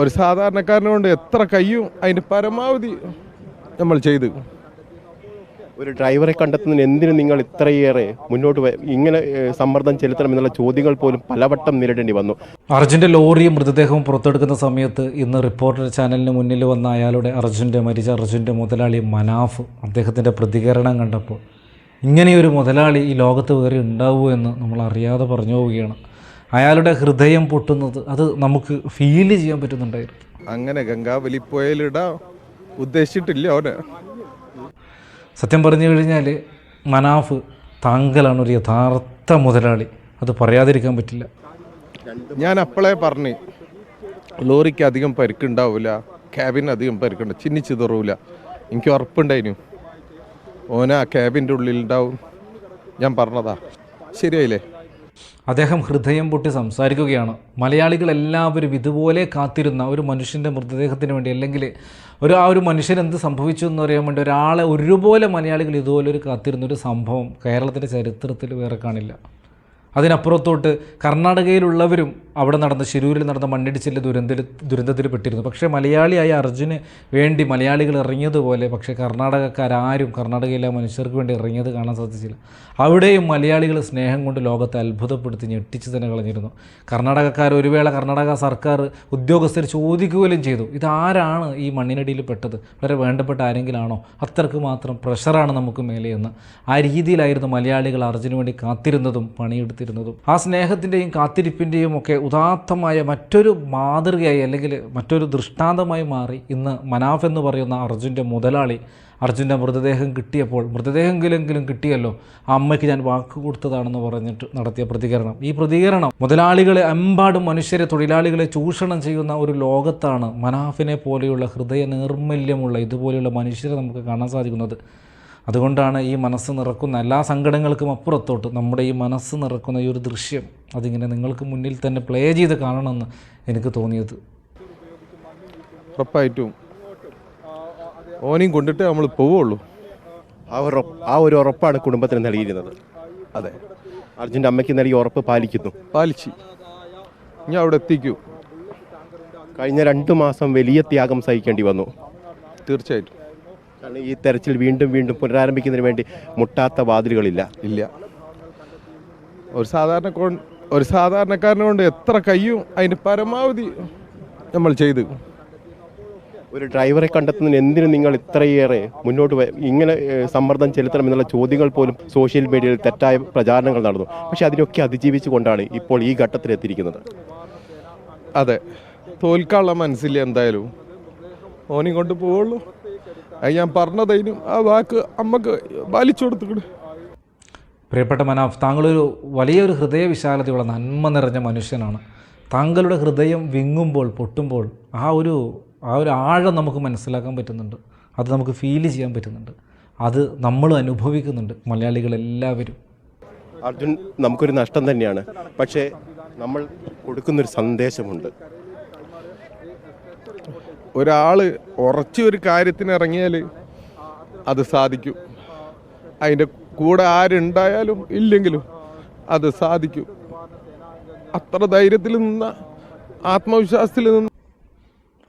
ഒരു സാധാരണക്കാരനുകൊണ്ട് എത്ര കയ്യും അതിന്റെ പരമാവധി നമ്മൾ ചെയ്തു. ഒരു ഡ്രൈവറെ കണ്ടെത്തുന്നതിന് എന്തിനു നിങ്ങൾ ഇത്രയേറെ മുന്നോട്ട് ഇങ്ങനെ സമ്മർദ്ദം ചെലുത്തണം എന്നുള്ള ചോദ്യങ്ങൾ പോലും പലവട്ടം നേരിടേണ്ടി വന്നു. അർജുന്റെ ലോറിയും മൃതദേഹവും പുറത്തെടുക്കുന്ന സമയത്ത് ഇന്ന് റിപ്പോർട്ടർ ചാനലിന് മുന്നിൽ വന്ന അയാളുടെ അർജുന്റെ മരിച്ച അർജുന്റെ മുതലാളി മനാഫ് അദ്ദേഹത്തിന്റെ പ്രതികരണം കണ്ടപ്പോൾ ഇങ്ങനെയൊരു മുതലാളി ഈ ലോകത്ത് വേറെ ഉണ്ടാവൂ എന്ന് നമ്മൾ അറിയാതെ പറഞ്ഞു പോവുകയാണ്. അയാളുടെ ഹൃദയം പൊട്ടുന്നത് അത് നമുക്ക് ഫീൽ ചെയ്യാൻ പറ്റുന്നുണ്ടായിരുന്നു അങ്ങനെ ഗംഗാവലിപ്പോയലിടാ ഉദ്ദേശിച്ചിട്ടില്ല അവനെ. സത്യം പറഞ്ഞു കഴിഞ്ഞാൽ മനാഫ് താങ്കളാണ് ഒരു യഥാർത്ഥ മുതലാളി. അത് പറയാതിരിക്കാൻ പറ്റില്ല. ഞാൻ അപ്പോളേ പറഞ്ഞു ലോറിക്ക് അധികം പരിക്കുണ്ടാവില്ല ക്യാബിന് അധികം പരിക്കുണ്ട് ചിന്നി തുറവില്ല എനിക്ക് ഉറപ്പുണ്ടായിരുന്നു ഓന ആ ക്യാബിന്റെ ഉള്ളിലുണ്ടാവും. ഞാൻ പറഞ്ഞതാ. ശരിയായില്ലേ? അദ്ദേഹം ഹൃദയം പൊട്ടി സംസാരിക്കുകയാണ്. മലയാളികൾ എല്ലാവരും ഇതുപോലെ കാത്തിരുന്ന ഒരു മനുഷ്യന്റെ മൃതദേഹത്തിന് വേണ്ടി അല്ലെങ്കിൽ ഒരു ആ ഒരു മനുഷ്യൻ എന്ത് സംഭവിച്ചു എന്ന് പറയാൻ വേണ്ടി ഒരാളെ ഒരുപോലെ മലയാളികൾ ഇതുപോലെ ഒരു കാത്തിരുന്ന ഒരു സംഭവം കേരളത്തിന്റെ ചരിത്രത്തിൽ വേറെ കാണില്ല. അതിനപ്പുറത്തോട്ട് കർണാടകയിലുള്ളവരും അവിടെ നടന്ന ശിരൂരിൽ നടന്ന മണ്ണിടിച്ചിലെ ദുരന്തത്തിൽ ദുരന്തത്തിൽ പെട്ടിരുന്നു പക്ഷേ മലയാളിയായ അർജുന് വേണ്ടി മലയാളികൾ ഇറങ്ങിയതുപോലെ പക്ഷേ കർണാടകക്കാരും കർണാടകയിലെ മനുഷ്യർക്ക് വേണ്ടി ഇറങ്ങിയത് കാണാൻ സാധിച്ചില്ല. അവിടെയും മലയാളികൾ സ്നേഹം കൊണ്ട് ലോകത്തെ അത്ഭുതപ്പെടുത്തി ഞെട്ടിച്ച് തന്നെ കളഞ്ഞിരുന്നു. കർണാടകക്കാർ ഒരു വേള കർണാടക സർക്കാർ ഉദ്യോഗസ്ഥർ ചോദിക്കുകയും ചെയ്തു ഇതാരാണ് ഈ മണ്ണിനടിയിൽ പെട്ടത്? വളരെ വേണ്ടപ്പെട്ട ആരെങ്കിലാണോ? അത്രയ്ക്ക് മാത്രം പ്രഷറാണ് നമുക്ക് മേലെ എന്ന്. ആ രീതിയിലായിരുന്നു മലയാളികൾ അർജുന് വേണ്ടി കാത്തിരുന്നതും പണിയെടുത്തിരുന്നതും. ആ സ്നേഹത്തിന്റെയും കാത്തിരിപ്പിന്റെയും ഒക്കെ ഉദാത്തമായ മറ്റൊരു മാതൃകയായി അല്ലെങ്കിൽ മറ്റൊരു ദൃഷ്ടാന്തമായി മാറി ഇന്ന് മനാഫ് എന്ന് പറയുന്ന അർജുന്റെ മുതലാളി അർജുന്റെ മൃതദേഹം കിട്ടിയപ്പോൾ മൃതദേഹമെങ്കിലെങ്കിലും കിട്ടിയല്ലോ ആ അമ്മയ്ക്ക് ഞാൻ വാക്ക് കൊടുത്തതാണെന്ന് പറഞ്ഞിട്ട് നടത്തിയ പ്രതികരണം. ഈ പ്രതികരണം മുതലാളികളെ അമ്പാടും മനുഷ്യരെ തൊഴിലാളികളെ ചൂഷണം ചെയ്യുന്ന ഒരു ലോകത്താണ് മനാഫിനെ പോലെയുള്ള ഹൃദയ നിർമ്മല്യമുള്ള ഇതുപോലെയുള്ള മനുഷ്യരെ നമുക്ക് കാണാൻ സാധിക്കുന്നത്. അതുകൊണ്ടാണ് ഈ മനസ്സ് നിറക്കുന്ന എല്ലാ സങ്കടങ്ങൾക്കും അപ്പുറത്തോട്ട് നമ്മുടെ ഈ മനസ്സ് നിറക്കുന്ന ഈ ഒരു ദൃശ്യം അതിങ്ങനെ നിങ്ങൾക്ക് മുന്നിൽ തന്നെ പ്ലേ ചെയ്ത് കാണണമെന്ന് എനിക്ക് തോന്നിയത്. ഉറപ്പായിട്ടും. ഓനെയും കൊണ്ടിട്ട് നമ്മൾ പോവുള്ളൂ. ആ ഒരു ആ ഒരു ഉറപ്പാണ് കുടുംബത്തിന് നൽകിയിരുന്നത്. അതെ. അർജുന്റെ അമ്മയ്ക്ക് നൽകിയ ഉറപ്പ് പാലിക്കുന്നു. പാലിച്ചു. ഞാൻ അവിടെ എത്തിക്കൂ. കഴിഞ്ഞ രണ്ട് മാസം വലിയ ത്യാഗം സഹിക്കേണ്ടി വന്നു. തീർച്ചയായിട്ടും. കാരണം ഈ തെരച്ചിൽ വീണ്ടും വീണ്ടും പുനരാരംഭിക്കുന്നതിന് വേണ്ടി മുട്ടാത്ത വാതിലുകളില്ല. ഇല്ല. ഒരു സാധാരണ ഒരു സാധാരണക്കാരനെ കൊണ്ട് എത്ര കയ്യും അതിന് പരമാവധി നമ്മൾ ചെയ്തു. ഒരു ഡ്രൈവറെ കണ്ടെത്തുന്നതിന് എന്തിനു നിങ്ങൾ ഇത്രയേറെ മുന്നോട്ട് ഇങ്ങനെ സമ്മർദ്ദം ചെലുത്തണം എന്നുള്ള ചോദ്യങ്ങൾ പോലും സോഷ്യൽ മീഡിയയിൽ തെറ്റായ പ്രചാരണങ്ങൾ നടന്നു. പക്ഷെ അതിനൊക്കെ അതിജീവിച്ചുകൊണ്ടാണ് ഇപ്പോൾ ഈ ഘട്ടത്തിലെത്തിയിരിക്കുന്നത്. അതെ. തോൽക്കാനുള്ള മനസ്സില്ല എന്തായാലും. ഓനെയും കൊണ്ട് പോവുള്ളൂ. അത് ഞാൻ പറഞ്ഞതതിനും ആ വാക്ക് അമ്മയ്ക്ക് പാലിച്ചു കൊടുത്തിക്കണ്. പ്രിയപ്പെട്ട മനാഫ് താങ്കളൊരു വലിയൊരു ഹൃദയവിശാലതയുള്ള നന്മ നിറഞ്ഞ മനുഷ്യനാണ്. താങ്കളുടെ ഹൃദയം വിങ്ങുമ്പോൾ പൊട്ടുമ്പോൾ ആ ഒരു ആ ഒരു ആഴം നമുക്ക് മനസ്സിലാക്കാൻ പറ്റുന്നുണ്ട്. അത് നമുക്ക് ഫീൽ ചെയ്യാൻ പറ്റുന്നുണ്ട്. അത് നമ്മൾ അനുഭവിക്കുന്നുണ്ട് മലയാളികളെല്ലാവരും. അർജുൻ നമുക്കൊരു നഷ്ടം തന്നെയാണ്. പക്ഷേ നമ്മൾ കൊടുക്കുന്നൊരു സന്ദേശമുണ്ട്. ഒരാൾ ഉറച്ച ഒരു കാര്യത്തിന് ഇറങ്ങിയാൽ അത് സാധിക്കും. അതിന്റെ കൂടെ ആരുണ്ടായാലും ഇല്ലെങ്കിലും അത് സാധിക്കും. അത്ര ധൈര്യത്തിൽ നിന്ന ആത്മവിശ്വാസത്തിൽ നിന്ന്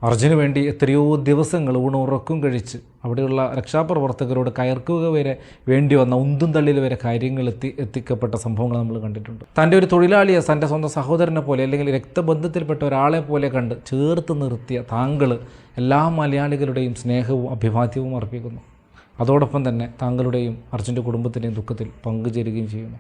അർജുന് വേണ്ടി എത്രയോ ദിവസങ്ങൾ ഊണുറക്കും കഴിച്ച് അവിടെയുള്ള രക്ഷാപ്രവർത്തകരോട് കയർക്കുക വരെ വേണ്ടി വന്ന ഉന്തും തള്ളിൽ വരെ കാര്യങ്ങൾ എത്തി എത്തിക്കപ്പെട്ട സംഭവങ്ങൾ നമ്മൾ കണ്ടിട്ടുണ്ട്. തന്റെ ഒരു തൊഴിലാളിയെ തന്റെ സ്വന്തം സഹോദരനെ പോലെ അല്ലെങ്കിൽ രക്തബന്ധത്തിൽപ്പെട്ട ഒരാളെ പോലെ കണ്ട് ചേർത്ത് നിർത്തിയ താങ്കൾ എല്ലാ മലയാളികളുടെയും സ്നേഹവും അഭിവാദ്യവും അർപ്പിക്കുന്നു. അതോടൊപ്പം തന്നെ താങ്കളുടെയും അർജുന്റെ കുടുംബത്തിന്റെയും ദുഃഖത്തിൽ പങ്കുചേരുകയും ചെയ്യുന്നു.